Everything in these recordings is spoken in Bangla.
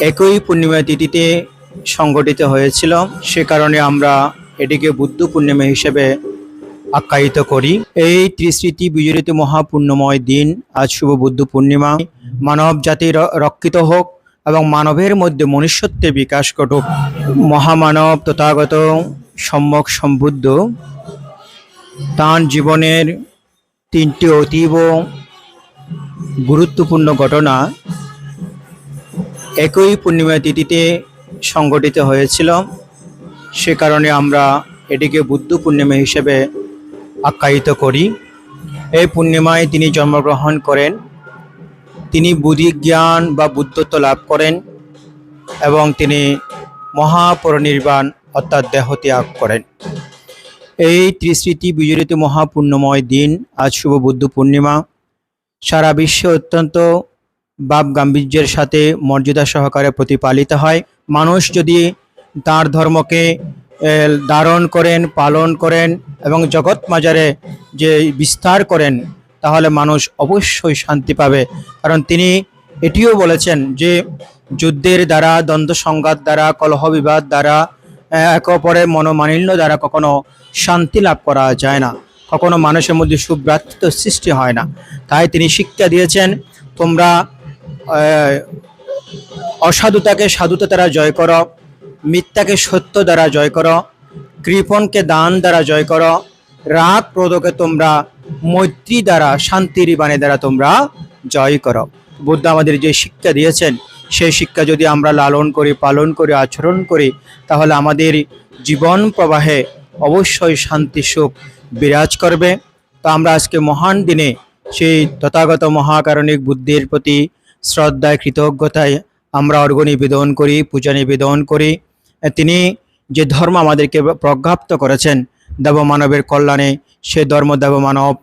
একই পূর্ণিমা তিথিতে সংগঠিত হয়েছিল। সে কারণে আমরা এটিকে বুদ্ধ পূর্ণিমা হিসেবে আখ্যায়িত করি। এই ত্রিস্মৃতি বিজড়িত মহাপূর্ণময় দিন আজ শুভ বুদ্ধ পূর্ণিমা। মানব জাতি রক্ষিত হোক এবং মানবের মধ্যে মনুষ্যত্বের বিকাশ ঘটুক। মহামানব তথাগত সম্যক সম্বুদ্ধ তাঁর জীবনের তিনটি অতীব গুরুত্বপূর্ণ ঘটনা একই পূর্ণিমা তিথিতে সংগঠিত হয়েছিল। সে কারণে আমরা এটিকে বুদ্ধ পূর্ণিমা হিসেবে আখ্যায়িত করি। এই পূর্ণিমায় তিনি জন্মগ্রহণ করেন, তিনি বুদ্ধি জ্ঞান বা বুদ্ধত্ব লাভ করেন এবং তিনি মহাপরিনির্বাণ অর্থাৎ দেহত্যাগ করেন। এই ত্রিস্মৃতি বিজড়িত মহাপূর্ণময় দিন আজ শুভ বুদ্ধ পূর্ণিমা। সারা বিশ্বে অত্যন্ত বাপ গাম্ভীর্যের সাথে মর্যাদা সহকারে প্রতিপালিত হয়। মানুষ যদি তার ধর্মকে ধারণ করেন, পালন করেন এবং জগৎ মাজারে যে বিস্তার করেন, তাহলে মানুষ অবশ্যই শান্তি পাবে। কারণ তিনি এটিও বলেছেন যে, যুদ্ধের দ্বারা, দ্বন্দ্ব সংঘাত দ্বারা, কলহ বিবাদ দ্বারা একে অপরের মনোমালিন্য দ্বারা কখনো শান্তি লাভ করা যায় না। কখনো মানুষের মধ্যে সুভ্রাতৃত্ব সৃষ্টি হয় না। তাই তিনি শিক্ষা দিয়েছেন, তোমরা অসাধুতাকে সাধুতা দ্বারা জয় করো, মিথ্যাকে সত্য দ্বারা জয় করো, কৃপণকে দান দ্বারা জয় করো, রাগ ক্রোধকে তোমরা মৈত্রী দ্বারা, শান্তির বাণী দ্বারা তোমরা জয় করো। বুদ্ধ আমাদের যে শিক্ষা দিয়েছেন, সেই শিক্ষা যদি আমরা লালন করি, পালন করি, আচরণ করি, তাহলে আমাদের জীবন প্রবাহে অবশ্যই শান্তি, সুখ বিরাজ করবে। তো আমরা আজকে মহান দিনে সেই তথাগত মহাকারণিক বুদ্ধির প্রতি শ্রদ্ধায় কৃতজ্ঞতায় আমরা অর্ঘ নিবেদন করি, পূজা নিবেদন করি। তিনি যে ধর্ম আমাদেরকে প্রজ্ঞাপ্ত করেছেন, দেবমানবের কল্যাণে সে ধর্ম দেবমানব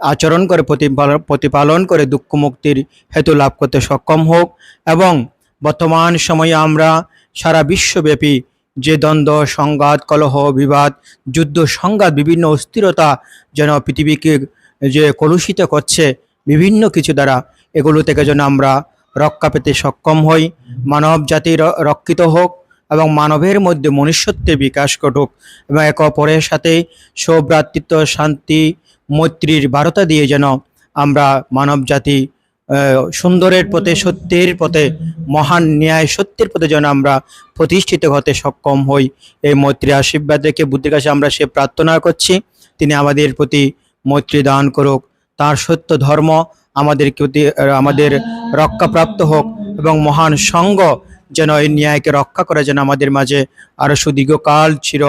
আচরণ করে প্রতিপালন প্রতিপালন করে দুঃখ মুক্তির হেতু লাভ করতে সক্ষম হোক এবং বর্তমান সময়ে আমরা সারা বিশ্বব্যাপী যে দ্বন্দ্ব, সংঘাত, কলহ, বিবাদ, যুদ্ধ, সংঘাত, বিভিন্ন অস্থিরতা যেন পৃথিবীকে যে কলুষিত করছে, বিভিন্ন কিছু দ্বারা এগুলো থেকে যেন আমরা রক্ষা পেতে সক্ষম হই। মানব জাতি রক্ষিত হোক এবং মানবের মধ্যে মনুষ্যত্বের বিকাশ ঘটুক এবং একে অপরের সাথে সৌভ্রাতৃত্ব, শান্তি, মৈত্রীর বারতা দিয়ে যেন আমরা মানব জাতি সুন্দরের পথে, সত্যের পথে, মহান ন্যায় সত্যের পথে যেন আমরা প্রতিষ্ঠিত হতে সক্ষম হই। এই মৈত্রী আশীর্বাদ রেখে বুদ্ধির কাছে আমরা সে প্রার্থনা করছি, তিনি আমাদের প্রতি মৈত্রী দান করুক। তার সত্য ধর্ম আমাদের আমাদের রক্ষাপ্রাপ্ত হোক এবং মহান সঙ্গ যেন এই ন্যায়কে রক্ষা করে যেন আমাদের মাঝে আরও সুদীর্ঘকাল চির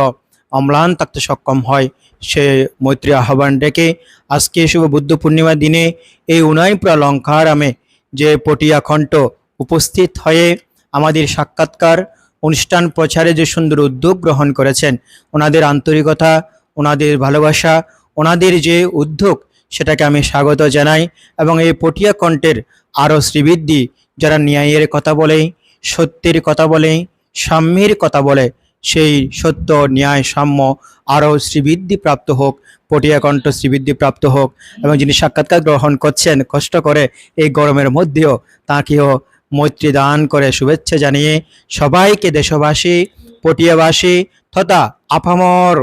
অম্লান থাকতে সক্ষম হয়। সে মৈত্রী আহ্বান ডেকে আজকে শুভ বুদ্ধ পূর্ণিমার দিনে এই উনয়পুরা লঙ্কারামে যে পটিয়া কণ্ঠ উপস্থিত হয়ে আমাদের সাক্ষাৎকার অনুষ্ঠান প্রচারে যে সুন্দর উদ্যোগ গ্রহণ করেছেন, ওনাদের আন্তরিকতা, ওনাদের ভালোবাসা, ওনাদের যে উদ্যোগ, সেটাকে আমি স্বাগত জানাই এবং এই পটিয়া কণ্ঠের আরও শ্রীবৃদ্ধি, যারা ন্যায়ের কথা বলে, সত্যের কথা বলে, সাম্যের কথা বলে, সেই সত্য, ন্যায়, সাম্য আরও শ্রীবৃদ্ধি প্রাপ্ত হোক পটিয়া কণ্ঠ শ্রীবৃদ্ধি প্রাপ্ত হোক। এবং যিনি সাক্ষাৎকার গ্রহণ করছেন, কষ্ট করে এই গরমের মধ্যেও তাকেও মৈত্রী দান করে শুভেচ্ছা জানিয়ে সবাইকে দেশবাসী, পটিয়াবাসী তথা আপামর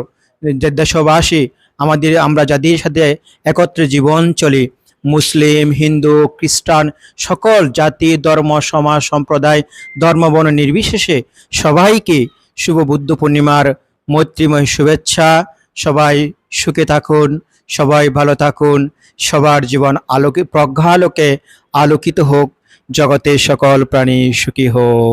দেশবাসী, আমাদের আমরা যাদের সাথে একত্রে জীবন চলি মুসলিম, হিন্দু, খ্রিস্টান, সকল জাতি, ধর্ম, সমাজ, সম্প্রদায় ধর্মবর্ণ নির্বিশেষে সবাইকে শুভ বুদ্ধ পূর্ণিমার মৈত্রীময় শুভেচ্ছা। সবাই সুখে থাকুন, সবাই ভালো থাকুন, সবার জীবন আলোকে প্রজ্ঞালোকে আলোকিত হোক, জগতের সকল প্রাণী সুখী হোক।